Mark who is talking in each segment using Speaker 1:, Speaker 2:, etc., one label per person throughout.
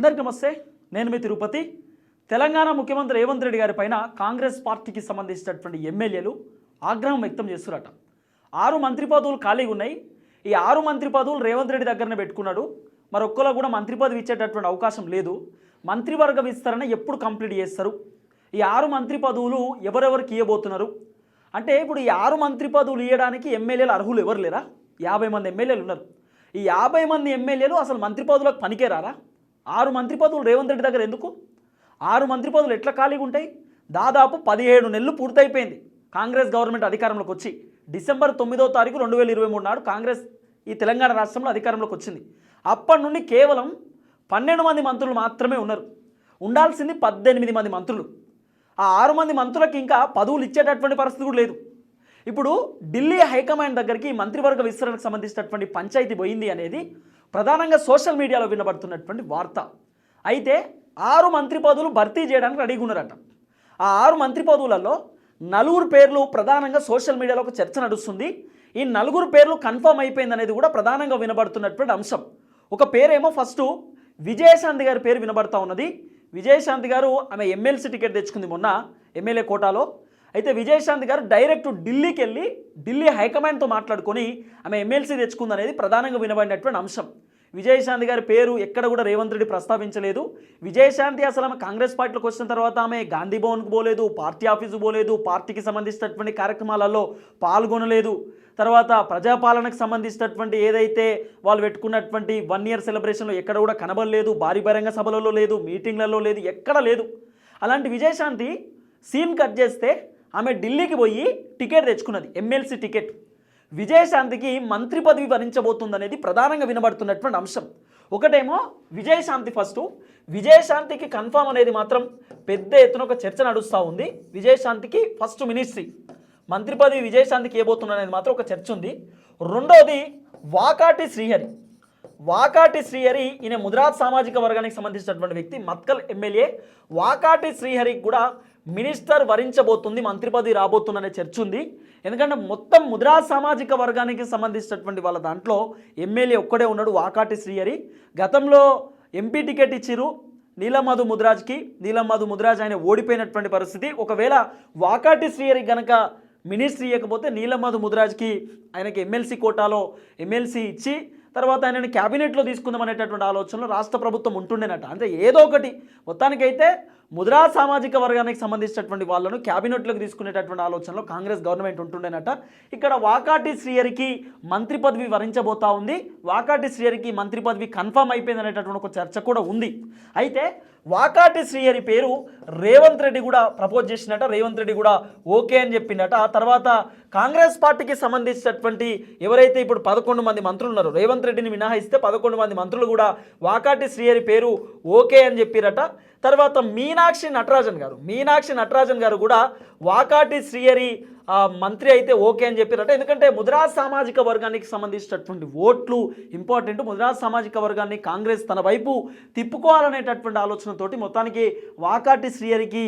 Speaker 1: అందరికీ నమస్తే నేను మీ తిరుపతి. తెలంగాణ ముఖ్యమంత్రి రేవంత్ రెడ్డి గారి పైన కాంగ్రెస్ పార్టీకి సంబంధించినటువంటి ఎమ్మెల్యేలు ఆగ్రహం వ్యక్తం చేస్తున్నారట. ఆరు మంత్రి పదవులు ఖాళీగా ఉన్నాయి. ఈ ఆరు మంత్రి పదవులు రేవంత్ రెడ్డి దగ్గరనే పెట్టుకున్నాడు. మరి ఒక్కలో కూడా మంత్రి పదవి ఇచ్చేటటువంటి అవకాశం లేదు. మంత్రివర్గ విస్తరణ ఎప్పుడు కంప్లీట్ చేస్తారు? ఈ ఆరు మంత్రి పదవులు ఎవరెవరికి ఇవ్వబోతున్నారు అంటే ఇప్పుడు ఈ ఆరు మంత్రి పదవులు ఇవ్వడానికి ఎమ్మెల్యేలు అర్హులు ఎవరు లేరా? యాభై మంది ఎమ్మెల్యేలు ఉన్నారు. ఈ యాభై మంది ఎమ్మెల్యేలు అసలు మంత్రి పదవులకు పనికేరారా? ఆరు మంత్రి పదవులు రేవంత్ రెడ్డి దగ్గర ఎందుకు? ఆరు మంత్రి పదవులు ఎట్లా ఖాళీగా ఉంటాయి? దాదాపు పదిహేడు నెలలు పూర్తయిపోయింది. కాంగ్రెస్ గవర్నమెంట్ అధికారంలోకి వచ్చి డిసెంబర్ తొమ్మిదో తారీఖు రెండు వేల ఇరవై మూడు నాడు కాంగ్రెస్ ఈ తెలంగాణ రాష్ట్రంలో అధికారంలోకి వచ్చింది. అప్పటి నుండి కేవలం పన్నెండు మంది మంత్రులు మాత్రమే ఉన్నారు. ఉండాల్సింది పద్దెనిమిది మంది మంత్రులు. ఆ ఆరు మంది మంత్రులకు ఇంకా పదవులు ఇచ్చేటటువంటి పరిస్థితి కూడా లేదు. ఇప్పుడు ఢిల్లీ హైకమాండ్ దగ్గరికి మంత్రివర్గ విస్తరణకు సంబంధించినటువంటి పంచాయతీ పోయింది అనేది ప్రధానంగా సోషల్ మీడియాలో వినబడుతున్నటువంటి వార్త. అయితే ఆరు మంత్రి పదవులు భర్తీ చేయడానికి రెడీగా ఉన్నారట. ఆ ఆరు మంత్రి పదవులలో నలుగురు పేర్లు ప్రధానంగా సోషల్ మీడియాలో ఒక చర్చ నడుస్తుంది. ఈ నలుగురు పేర్లు కన్ఫర్మ్ అయిపోయింది అనేది కూడా ప్రధానంగా వినబడుతున్నటువంటి అంశం. ఒక పేరేమో ఫస్ట్ విజయశాంతి గారి పేరు వినబడతా ఉన్నది. విజయశాంతి గారు ఆమె ఎమ్మెల్సీ టికెట్ తెచ్చుకుంది మొన్న ఎమ్మెల్యే కోటాలో. అయితే విజయశాంతి గారు డైరెక్ట్ ఢిల్లీకి వెళ్ళి ఢిల్లీ హైకమాండ్తో మాట్లాడుకొని ఆమె ఎమ్మెల్సీ తెచ్చుకుందనేది ప్రధానంగా వినబడినటువంటి అంశం. విజయశాంతి గారి పేరు ఎక్కడ కూడా రేవంత్ రెడ్డి ప్రస్తావించలేదు. విజయశాంతి అసలు ఆమె కాంగ్రెస్ పార్టీలోకి వచ్చిన తర్వాత ఆమె గాంధీ భవన్కు పోలేదు పార్టీ ఆఫీసు పోలేదు పార్టీకి సంబంధించినటువంటి కార్యక్రమాలలో పాల్గొనలేదు. తర్వాత ప్రజాపాలనకు సంబంధించినటువంటి ఏదైతే వాళ్ళు పెట్టుకున్నటువంటి వన్ ఇయర్ సెలబ్రేషన్లో ఎక్కడ కూడా కనబడలేదు భారీ బహిరంగ సభలలో లేదు మీటింగ్లలో లేదు ఎక్కడ లేదు. అలాంటి విజయశాంతి సీన్ కట్ చేస్తే ఆమె ఢిల్లీకి పోయి టికెట్ తెచ్చుకున్నది ఎమ్మెల్సీ టికెట్. విజయశాంతికి మంత్రి పదవి వరించబోతుందనేది ప్రధానంగా వినబడుతున్నటువంటి అంశం. ఒకటేమో విజయశాంతి ఫస్ట్. విజయశాంతికి కన్ఫామ్ అనేది మాత్రం పెద్ద ఎత్తున ఒక చర్చ నడుస్తూ ఉంది. విజయశాంతికి ఫస్ట్ మినిస్ట్రీ. మంత్రి పదవి విజయశాంతికి ఇవ్వబోతుంది అనేది మాత్రం ఒక చర్చ ఉంది. రెండోది వాకాటి శ్రీహరి. వాకాటి శ్రీహరి ఈయన ముదిరాజ్ సామాజిక వర్గానికి సంబంధించినటువంటి వ్యక్తి మత్కల్ ఎమ్మెల్యే. వాకాటి శ్రీహరికి కూడా మినిస్టర్ వరించబోతుంది మంత్రి పదవి రాబోతుందనే చర్చ ఉంది ఎందుకంటే మొత్తం ముద్రా సామాజిక వర్గానికి సంబంధించినటువంటి వాళ్ళ దాంట్లో ఎమ్మెల్యే ఒక్కడే ఉన్నాడు వాకాటి శ్రీహరి. గతంలో ఎంపీ టికెట్ ఇచ్చిరు నీలమధు ముద్రాజ్కి. నీలమధు ముద్రాజ్ ఆయన ఓడిపోయినటువంటి పరిస్థితి. ఒకవేళ వాకాటి శ్రీహరి గనక మినిస్ట్రీ ఇవ్వకపోతే నీలమధు ముద్రాజ్కి ఆయనకి ఎమ్మెల్సీ కోటాలో ఎమ్మెల్సీ ఇచ్చి తర్వాత ఆయనని క్యాబినెట్లో తీసుకుందాం అనేటటువంటి ఆలోచనలో రాష్ట్ర ప్రభుత్వం ఉంటుండేనట. అంటే ఏదో ఒకటి. మొత్తానికైతే ముద్రా సామాజిక వర్గానికి సంబంధించినటువంటి వాళ్ళను క్యాబినెట్లోకి తీసుకునేటటువంటి ఆలోచనలో కాంగ్రెస్ గవర్నమెంట్ ఉంటుండేనట. ఇక్కడ వాకాటి శ్రీయరికి మంత్రి పదవి వరించబోతా ఉంది. వాకాటి శ్రీయరికి మంత్రి పదవి కన్ఫర్మ్ అయిపోయింది అనేటటువంటి ఒక చర్చ కూడా ఉంది. అయితే వాకాటి శ్రీయరి పేరు రేవంత్ రెడ్డి కూడా ప్రపోజ్ చేసినట రేవంత్ రెడ్డి కూడా ఓకే అని చెప్పిండట ఆ తర్వాత కాంగ్రెస్ పార్టీకి సంబంధించినటువంటి ఎవరైతే ఇప్పుడు పదకొండు మంది మంత్రులు ఉన్నారో రేవంత్ రెడ్డిని మినహాయిస్తే పదకొండు మంది మంత్రులు కూడా వాకాటి శ్రీయరి పేరు ఓకే అని చెప్పిరట. తర్వాత మీనాక్షి నటరాజన్ గారు. మీనాక్షి నటరాజన్ గారు కూడా వాకాటి శ్రీయరి మంత్రి అయితే ఓకే అని చెప్పారట. ఎందుకంటే ముద్రాజ్ సామాజిక వర్గానికి సంబంధించినటువంటి ఓట్లు ఇంపార్టెంట్. ముద్రాజ్ సామాజిక వర్గాన్ని కాంగ్రెస్ తన వైపు తిప్పుకోవాలనేటటువంటి ఆలోచనతోటి మొత్తానికి వాకాటి శ్రీయరికి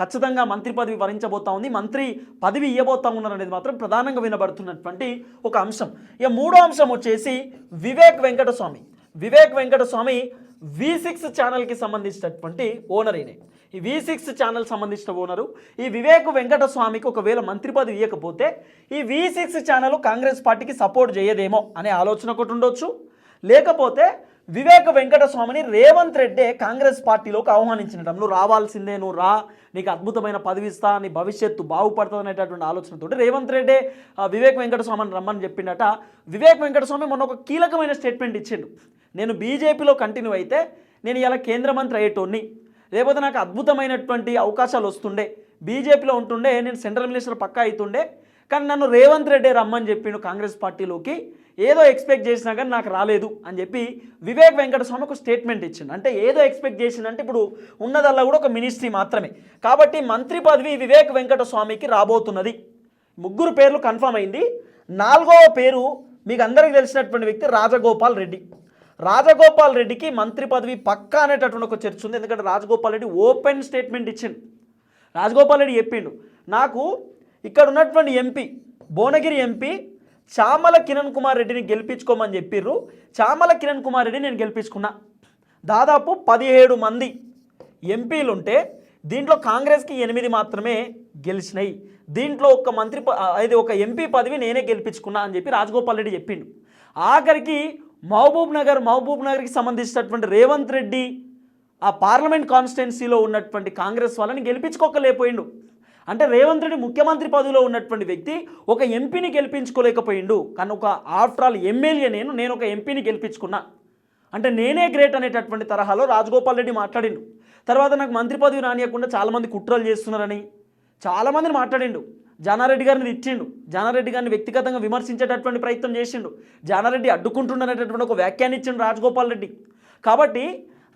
Speaker 1: ఖచ్చితంగా మంత్రి పదవి వరించబోతా ఉంది. మంత్రి పదవి ఇవ్వబోతా ఉన్నారనేది మాత్రం ప్రధానంగా వినబడుతున్నటువంటి ఒక అంశం. ఇక మూడో అంశం వచ్చేసి వివేక్ వెంకటస్వామి. వివేక్ వెంకటస్వామి వి సిక్స్ ఛానల్కి సంబంధించినటువంటి ఓనర్ ఈయన. ఈ వి సిక్స్ ఛానల్ సంబంధించిన ఓనరు ఈ వివేక్ వెంకటస్వామికి ఒకవేళ మంత్రి పదవి ఇవ్వకపోతే ఈ వి సిక్స్ ఛానల్ కాంగ్రెస్ పార్టీకి సపోర్ట్ చేయదేమో అనే ఆలోచన ఒకటి ఉండొచ్చు. లేకపోతే వివేక వెంకటస్వామిని రేవంత్ రెడ్డే కాంగ్రెస్ పార్టీలోకి ఆహ్వానించినట నువ్వు రావాల్సిందే నువ్వు రా నీకు అద్భుతమైన పదవిస్తా నీ భవిష్యత్తు బాగుపడుతుంది అనేటటువంటి ఆలోచనతోటి రేవంత్ రెడ్డే వివేక్ వెంకటస్వామిని రమ్మని చెప్పిండట. వివేక్ వెంకటస్వామి మొన్న ఒక కీలకమైన స్టేట్మెంట్ ఇచ్చిండు. నేను బీజేపీలో కంటిన్యూ అయితే నేను ఇలా కేంద్ర మంత్రి అయ్యేటోడిని. లేకపోతే నాకు అద్భుతమైనటువంటి అవకాశాలు వస్తుండే. బీజేపీలో ఉంటుండే నేను సెంట్రల్ మినిస్టర్ పక్కా అవుతుండే కానీ నన్ను రేవంత్ రెడ్డి రమ్మని చెప్పిండు కాంగ్రెస్ పార్టీలోకి. ఏదో ఎక్స్పెక్ట్ చేసినా కానీ నాకు రాలేదు అని చెప్పి వివేక్ వెంకటస్వామి ఒక స్టేట్మెంట్ ఇచ్చిండు. అంటే ఏదో ఎక్స్పెక్ట్ చేసిందంటే ఇప్పుడు ఉన్నదల్లా కూడా ఒక మినిస్ట్రీ మాత్రమే. కాబట్టి మంత్రి పదవి వివేక్ వెంకటస్వామికి రాబోతున్నది. ముగ్గురు పేర్లు కన్ఫర్మ్ అయింది. నాలుగవ పేరు మీకు అందరికీ తెలిసినటువంటి వ్యక్తి రాజగోపాల్ రెడ్డి. రాజగోపాల్ రెడ్డికి మంత్రి పదవి పక్కా అనేటటువంటి ఒక చర్చ ఉంది. ఎందుకంటే రాజగోపాల్ రెడ్డి ఓపెన్ స్టేట్మెంట్ ఇచ్చిండు. రాజగోపాల్ రెడ్డి చెప్పిండు నాకు ఇక్కడ ఉన్నటువంటి ఎంపీ భువనగిరి ఎంపీ చామల కిరణ్ కుమార్ రెడ్డిని గెలిపించుకోమని చెప్పిర్రు. చామల కిరణ్ కుమార్ రెడ్డి నేను గెలిపించుకున్నా. దాదాపు పదిహేడు మంది ఎంపీలు ఉంటే దీంట్లో కాంగ్రెస్కి ఎనిమిది మాత్రమే గెలిచినాయి. దీంట్లో ఒక మంత్రి ప- అది ఒక ఎంపీ పదవి నేనే గెలిపించుకున్నా అని చెప్పి రాజగోపాల్ రెడ్డి చెప్పిండు. ఆఖరికి మహబూబ్ నగర్ మహబూబ్ నగర్కి సంబంధించినటువంటి రేవంత్ రెడ్డి ఆ పార్లమెంట్ కాన్స్టిట్యున్సీలో ఉన్నటువంటి కాంగ్రెస్ వాళ్ళని గెలిపించుకోకలేకపోయిండు. అంటే రేవంత్ రెడ్డి ముఖ్యమంత్రి పదవిలో ఉన్నటువంటి వ్యక్తి ఒక ఎంపీని గెలిపించుకోలేకపోయిండు. కానీ ఒక ఆఫ్టర్ ఆల్ ఎమ్మెల్యే నేను నేను ఒక ఎంపీని గెలిపించుకున్నా. అంటే నేనే గ్రేట్ అనేటటువంటి తరహాలో రాజగోపాల్ రెడ్డి మాట్లాడిండు. తర్వాత నాకు మంత్రి పదవి రానియకుండా చాలామంది కుట్రలు చేస్తున్నారని చాలామందిని మాట్లాడిండు. జానారెడ్డి గారిని తిట్టిండు. జానారెడ్డి గారిని వ్యక్తిగతంగా విమర్శించేటటువంటి ప్రయత్నం చేసిండు. జానారెడ్డి అడ్డుకుంటుండనేటటువంటి ఒక వ్యాఖ్యాన్ని ఇచ్చిండు రాజగోపాల్ రెడ్డి. కాబట్టి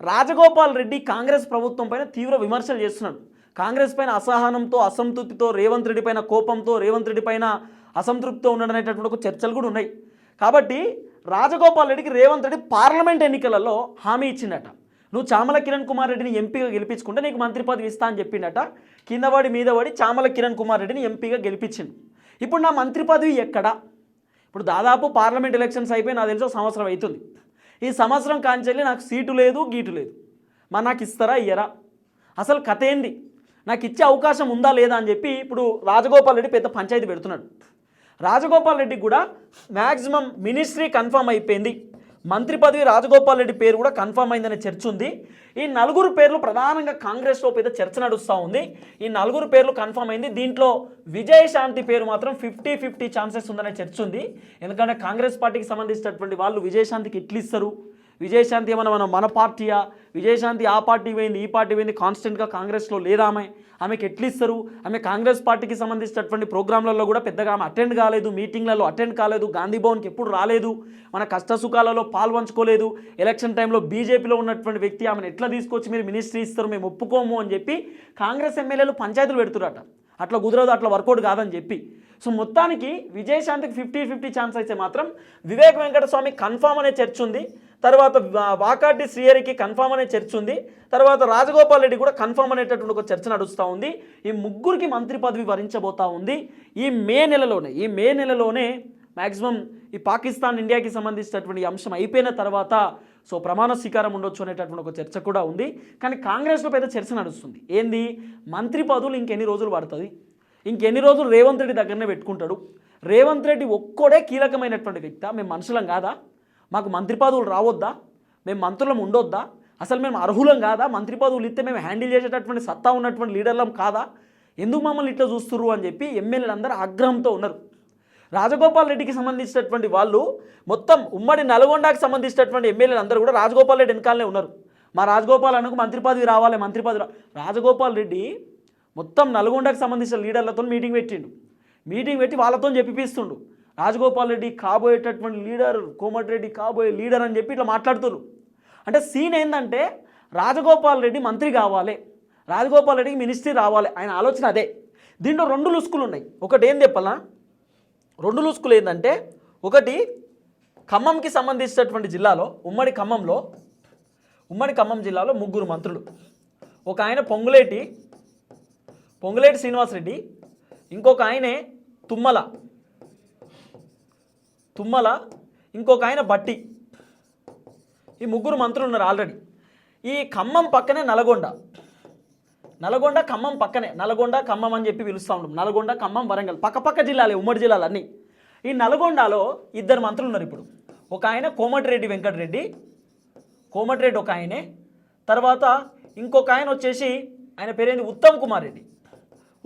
Speaker 1: రాజగోపాల్ రెడ్డి కాంగ్రెస్ ప్రభుత్వం పైన తీవ్ర విమర్శలు చేస్తున్నాడు. కాంగ్రెస్ పైన అసహనంతో అసంతృప్తితో రేవంత్ రెడ్డి పైన కోపంతో రేవంత్ రెడ్డి పైన అసంతృప్తితో ఉండడం అనేటటువంటి ఒక చర్చలు కూడా ఉన్నాయి. కాబట్టి రాజగోపాల్ రెడ్డికి రేవంత్ రెడ్డి పార్లమెంట్ ఎన్నికలలో హామీ ఇచ్చిండట నువ్వు చామల కిరణ్ కుమార్ రెడ్డిని ఎంపీగా గెలిపించుకుంటే నీకు మంత్రి పదవి ఇస్తా అని చెప్పిండట కిందవాడి మీదవాడి చామల కిరణ్ కుమార్ రెడ్డిని ఎంపీగా గెలిపించిండు ఇప్పుడు నా మంత్రి పదవి ఎక్కడ? ఇప్పుడు దాదాపు పార్లమెంట్ ఎలక్షన్స్ అయిపోయి నాకు తెలిసి ఒక సంవత్సరం అవుతుంది. ఈ సంవత్సరం కాంచెల్లి నాకు సీటు లేదు గీటు లేదు. మరి నాకు ఇస్తారా ఇయ్యరా? అసలు కథ ఏంది? నాకు ఇచ్చే అవకాశం ఉందా లేదా అని చెప్పి ఇప్పుడు రాజగోపాల్ రెడ్డి పెద్ద పంచాయతీ పెడుతున్నాడు. రాజగోపాల్ రెడ్డికి కూడా మ్యాక్సిమం మినిస్ట్రీ కన్ఫర్మ్ అయిపోయింది. మంత్రి పదవి రాజగోపాల్ రెడ్డి పేరు కూడా కన్ఫర్మ్ అయిందనే చర్చ ఉంది. ఈ నలుగురు పేర్లు ప్రధానంగా కాంగ్రెస్లో పెద్ద చర్చ నడుస్తూ ఉంది. ఈ నలుగురు పేర్లు కన్ఫర్మ్ అయింది. దీంట్లో విజయశాంతి పేరు మాత్రం ఫిఫ్టీ ఫిఫ్టీ ఛాన్సెస్ ఉందనే చర్చ ఉంది. ఎందుకంటే కాంగ్రెస్ పార్టీకి సంబంధించినటువంటి వాళ్ళు విజయశాంతికి ఎట్లు ఇస్తారు. విజయశాంతి ఏమన్నా మన మన పార్టీయా? విజయశాంతి ఆ పార్టీ పోయింది ఈ పార్టీ పోయింది కాన్స్టెంట్గా కాంగ్రెస్లో లేదా ఆమె? ఆమెకి ఎట్లిస్తారు ఆమె కాంగ్రెస్ పార్టీకి సంబంధించినటువంటి ప్రోగ్రాంలలో కూడా పెద్దగా ఆమె అటెండ్ కాలేదు మీటింగ్లలో అటెండ్ కాలేదు గాంధీ భవన్కి ఎప్పుడు రాలేదు మన కష్ట సుఖాలలో పాల్పంచుకోలేదు. ఎలక్షన్ టైంలో బీజేపీలో ఉన్నటువంటి వ్యక్తి ఆమెను ఎట్లా తీసుకొచ్చి మీరు మినిస్ట్రీ ఇస్తారు మేము ఒప్పుకోము అని చెప్పి కాంగ్రెస్ ఎమ్మెల్యేలు పంచాయతీలు పెడుతురట అట్లా కుదరదు అట్లా వర్కౌట్ కాదని చెప్పి. సో మొత్తానికి విజయశాంతికి ఫిఫ్టీ ఫిఫ్టీ ఛాన్స్ అయితే మాత్రం వివేక్ వెంకటస్వామి కన్ఫామ్ అనే చర్చ ఉంది. తర్వాత వాకాటి శ్రీహరికి కన్ఫామ్ అనే చర్చ ఉంది. తర్వాత రాజగోపాల్ రెడ్డి కూడా కన్ఫామ్ అనేటటువంటి ఒక చర్చ నడుస్తూ ఉంది. ఈ ముగ్గురికి మంత్రి పదవి వరించబోతా ఉంది. ఈ మే నెలలోనే ఈ మే నెలలోనే మ్యాక్సిమం ఈ పాకిస్తాన్ ఇండియాకి సంబంధించినటువంటి అంశం అయిపోయిన తర్వాత సో ప్రమాణ స్వీకారం ఉండొచ్చు అనేటటువంటి ఒక చర్చ కూడా ఉంది. కానీ కాంగ్రెస్లో పెద్ద చర్చ నడుస్తుంది. ఏంది? మంత్రి పదవులు ఇంకెన్ని రోజులు పడుతుంది ఇంకెన్ని రోజులు రేవంత్ రెడ్డి దగ్గరనే పెట్టుకుంటాడు? రేవంత్ రెడ్డి ఒక్కడే కీలకమైనటువంటి వ్యక్తి? మేము మనుషులం కాదా? మాకు మంత్రి పదవులు రావద్దా? మేము మంత్రులం ఉండొద్దా? అసలు మేము అర్హులం కాదా? మంత్రి పదవులు ఇస్తే మేము హ్యాండిల్ చేసేటటువంటి సత్తా ఉన్నటువంటి లీడర్లం కాదా? ఎందుకు మమ్మల్ని ఇట్లా చూస్తుర్రు అని చెప్పి ఎమ్మెల్యేలు అందరూ ఆగ్రహంతో ఉన్నారు. రాజగోపాల్ రెడ్డికి సంబంధించినటువంటి వాళ్ళు మొత్తం ఉమ్మడి నల్గొండకు సంబంధించినటువంటి ఎమ్మెల్యేలు అందరూ కూడా రాజగోపాల్ రెడ్డి వెనకాలనే ఉన్నారు. మా రాజగోపాల్ అన్నకు మంత్రి పదవి రావాలి మంత్రి పదవి రాజగోపాల్ రెడ్డి మొత్తం నల్గొండకు సంబంధించిన లీడర్లతో మీటింగ్ పెట్టిండు. మీటింగ్ పెట్టి వాళ్ళతో చెప్పిపిస్తుండు. రాజగోపాల్ రెడ్డి కాబోయేటటువంటి లీడర్ కోమటిరెడ్డి కాబోయే లీడర్ అని చెప్పి ఇట్లా మాట్లాడుతున్నారు అంటే సీన్ ఏంటంటే రాజగోపాల్ రెడ్డి మంత్రి కావాలి రాజగోపాల్ రెడ్డికి మినిస్ట్రీ రావాలి ఆయన ఆలోచన అదే. దీంట్లో రెండు లుసుకులు ఉన్నాయి. ఒకటి ఏం చెప్పాలా? రెండు లూసుకులు ఏంటంటే ఒకటి ఖమ్మంకి సంబంధించినటువంటి జిల్లాలో ఉమ్మడి ఖమ్మంలో ఉమ్మడి ఖమ్మం జిల్లాలో ముగ్గురు మంత్రులు. ఒక ఆయన పొంగులేటి పొంగులేటి శ్రీనివాసరెడ్డి ఇంకొక ఆయనే తుమ్మల. తుమ్మల ఇంకొక ఆయన బట్టి. ఈ ముగ్గురు మంత్రులు ఉన్నారు ఆల్రెడీ. ఈ ఖమ్మం పక్కనే నల్గొండ. నల్గొండ ఖమ్మం పక్కనే నల్గొండ ఖమ్మం అని చెప్పి పిలుస్తూ ఉంటాం నల్గొండ ఖమ్మం వరంగల్ పక్క పక్క జిల్లాలే ఉమ్మడి జిల్లాలు అన్నీ ఈ నల్గొండలో ఇద్దరు మంత్రులు ఉన్నారు ఇప్పుడు. ఒక ఆయన కోమటిరెడ్డి వెంకటరెడ్డి కోమటిరెడ్డి ఒక ఆయనే. తర్వాత ఇంకొక ఆయన వచ్చేసి ఆయన పేరేంది? ఉత్తమ్ కుమార్ రెడ్డి.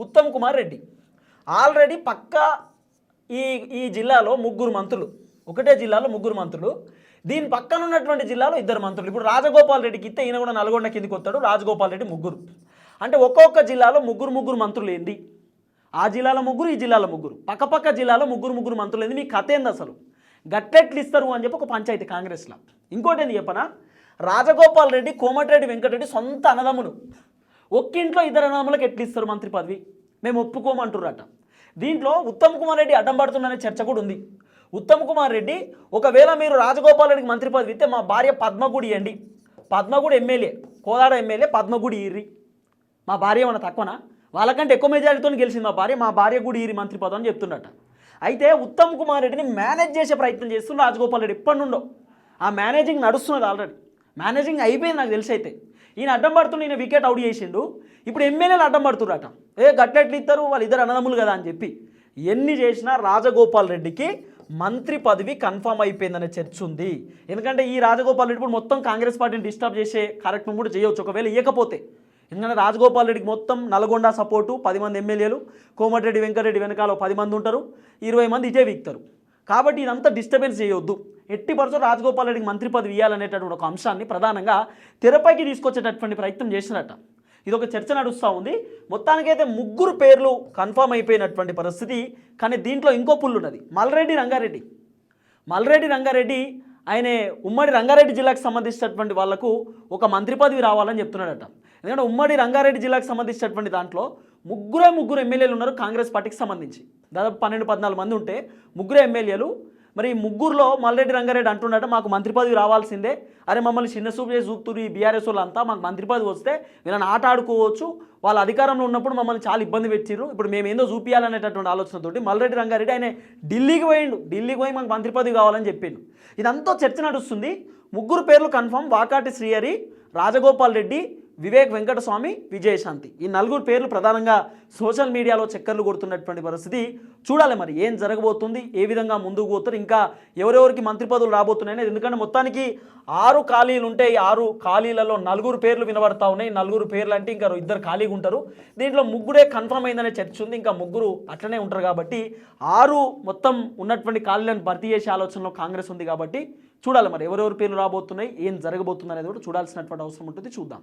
Speaker 1: ఉత్తమ్ కుమార్ రెడ్డి. ఆల్రెడీ పక్క ఈ ఈ జిల్లాలో ముగ్గురు మంత్రులు. ఒకటే జిల్లాలో ముగ్గురు మంత్రులు. దీని పక్కన ఉన్నటువంటి జిల్లాలో ఇద్దరు మంత్రులు. ఇప్పుడు రాజగోపాల్ రెడ్డికి ఇస్తే ఈయన కూడా నల్గొండ కిందికి వస్తాడు. రాజగోపాల్ రెడ్డి ముగ్గురు. అంటే ఒక్కొక్క జిల్లాలో ముగ్గురు ముగ్గురు మంత్రులు ఏంది? ఆ జిల్లాలో ముగ్గురు ఈ జిల్లాలో ముగ్గురు. పక్కపక్క జిల్లాలో ముగ్గురు ముగ్గురు మంత్రులు ఏంది? మీ కథ ఏంది అసలు? గట్టెట్లు ఇస్తారు అని చెప్పి ఒక పంచాయతీ కాంగ్రెస్లో ఇంకోటి ఏంది చెప్పనా? రాజగోపాల్ రెడ్డి కోమటిరెడ్డి వెంకటరెడ్డి సొంత అన్నదమ్ములు. ఒక్కింట్లో ఇద్దరు అన్నదమ్ములకు ఎట్లు ఇస్తారు మంత్రి పదవి? మేము ఒప్పుకోమంటున్నారట దీంట్లో ఉత్తమ్ కుమార్ రెడ్డి అడ్డం పడుతుందనే చర్చ కూడా ఉంది. ఉత్తమ్ కుమార్ రెడ్డి ఒకవేళ మీరు రాజగోపాల్ రెడ్డికి మంత్రి పదవి ఇస్తే మా భార్య పద్మగుడి అండి. పద్మగుడి ఎమ్మెల్యే కోదాడ ఎమ్మెల్యే పద్మగుడి ఇర్రి. మా భార్య ఏమన్నా తక్కువనా? వాళ్ళకంటే ఎక్కువ మెజారిటీతో గెలిచింది మా భార్య. మా భార్య కూడా ఈరి మంత్రి పదం అని చెప్తున్నట అయితే ఉత్తమ్ కుమార్ రెడ్డిని మేనేజ్ చేసే ప్రయత్నం చేస్తున్న రాజగోపాల్ రెడ్డి ఎప్పటి నుండో. ఆ మేనేజింగ్ నడుస్తున్నది ఆల్రెడీ. మేనేజింగ్ అయిపోయింది నాకు తెలిసి అయితే. ఈయన అడ్డం పడుతుండే ఈయన వికెట్ అవుట్ చేసిండు. ఇప్పుడు ఎమ్మెల్యేలు అడ్డం పడుతురట ఏ గట్లెట్లు ఇస్తారు వాళ్ళు ఇద్దరు అన్నదమ్ములు కదా అని చెప్పి. ఎన్ని చేసినా రాజగోపాల్ రెడ్డికి మంత్రి పదవి కన్ఫామ్ అయిపోయిందనే చర్చ ఉంది. ఎందుకంటే ఈ రాజగోపాల్ రెడ్డి ఇప్పుడు మొత్తం కాంగ్రెస్ పార్టీని డిస్టర్బ్ చేసే కార్యక్రమం కూడా చేయవచ్చు ఒకవేళ ఇవ్వకపోతే ఎందుకంటే రాజగోపాల్ రెడ్డికి మొత్తం నల్గొండ సపోర్టు పది మంది ఎమ్మెల్యేలు కోమటిరెడ్డి వెంకటరెడ్డి వెనకాల పది మంది ఉంటారు ఇరవై మంది ఇటే వీక్తారు. కాబట్టి ఇదంతా డిస్టర్బెన్స్ చేయొద్దు. ఎట్టి పరిస్థితుల్లో రాజగోపాల్ రెడ్డికి మంత్రి పదవి ఇవ్వాలనేటటువంటి ఒక అంశాన్ని ప్రధానంగా తెరపైకి తీసుకొచ్చేటటువంటి ప్రయత్నం చేసినట్ట ఇది ఒక చర్చ నడుస్తూ ఉంది. మొత్తానికైతే ముగ్గురు పేర్లు కన్ఫర్మ్ అయిపోయినటువంటి పరిస్థితి కానీ దీంట్లో ఇంకో పుల్లు ఉన్నది మల్రెడ్డి రంగారెడ్డి. మల్రెడ్డి రంగారెడ్డి ఆయన ఉమ్మడి రంగారెడ్డి జిల్లాకు సంబంధించినటువంటి వాళ్ళకు ఒక మంత్రి పదవి రావాలని చెప్తున్నాడట. ఎందుకంటే ఉమ్మడి రంగారెడ్డి జిల్లాకు సంబంధించినటువంటి దాంట్లో ముగ్గురే ముగ్గురు ఎమ్మెల్యేలు ఉన్నారు కాంగ్రెస్ పార్టీకి సంబంధించి. దాదాపు పన్నెండు పద్నాలుగు మంది ఉంటే ముగ్గురే ఎమ్మెల్యేలు. మరి ముగ్గురులో మల్రెడ్డి రంగారెడ్డి అంటున్నట్టు మాకు మంత్రి పదవి రావాల్సిందే. అరే మమ్మల్ని చిన్న చూపు చేసి చూపుతురు ఈ బీఆర్ఎస్ వాళ్ళంతా. మాకు మంత్రి పదవి వస్తే వీళ్ళని ఆట ఆడుకోవచ్చు. వాళ్ళ అధికారంలో ఉన్నప్పుడు మమ్మల్ని చాలా ఇబ్బంది పెట్టిర్రు. ఇప్పుడు మేము ఏందో చూపించాలనేటటువంటి ఆలోచనతోటి మల్రెడ్డి రంగారెడ్డి ఆయన ఢిల్లీకి పోయిండు. ఢిల్లీకి పోయి మాకు మంత్రి పదవి కావాలని చెప్పిండు. ఇదంతా చర్చ నడుస్తుంది. ముగ్గురు పేర్లు కన్ఫర్మ్ వాకాటి శ్రీహరి రాజగోపాల్ రెడ్డి వివేక్ వెంకటస్వామి విజయశాంతి. ఈ నలుగురు పేర్లు ప్రధానంగా సోషల్ మీడియాలో చక్కర్లు కొడుతున్నటువంటి పరిస్థితి. చూడాలి మరి ఏం జరగబోతుంది ఏ విధంగా ముందుకు పోతారు ఇంకా ఎవరెవరికి మంత్రి పదవులు రాబోతున్నాయి ఎందుకంటే మొత్తానికి ఆరు ఖాళీలు ఉంటే ఈ ఆరు ఖాళీలలో నలుగురు పేర్లు వినబడతా ఉన్నాయి. నలుగురు పేర్లు అంటే ఇంకా ఇద్దరు ఖాళీగా ఉంటారు. దీంట్లో ముగ్గురే కన్ఫర్మ్ అయిందనే చర్చ ఉంది. ఇంకా ముగ్గురు అట్లనే ఉంటారు కాబట్టి ఆరు మొత్తం ఉన్నటువంటి ఖాళీలను భర్తీ చేసే ఆలోచనలో కాంగ్రెస్ ఉంది కాబట్టి చూడాలి మరి ఎవరెవరి పేర్లు రాబోతున్నాయి ఏం జరగబోతుంది అనేది కూడా చూడాల్సినటువంటి అవసరం ఉంటుంది. చూద్దాం.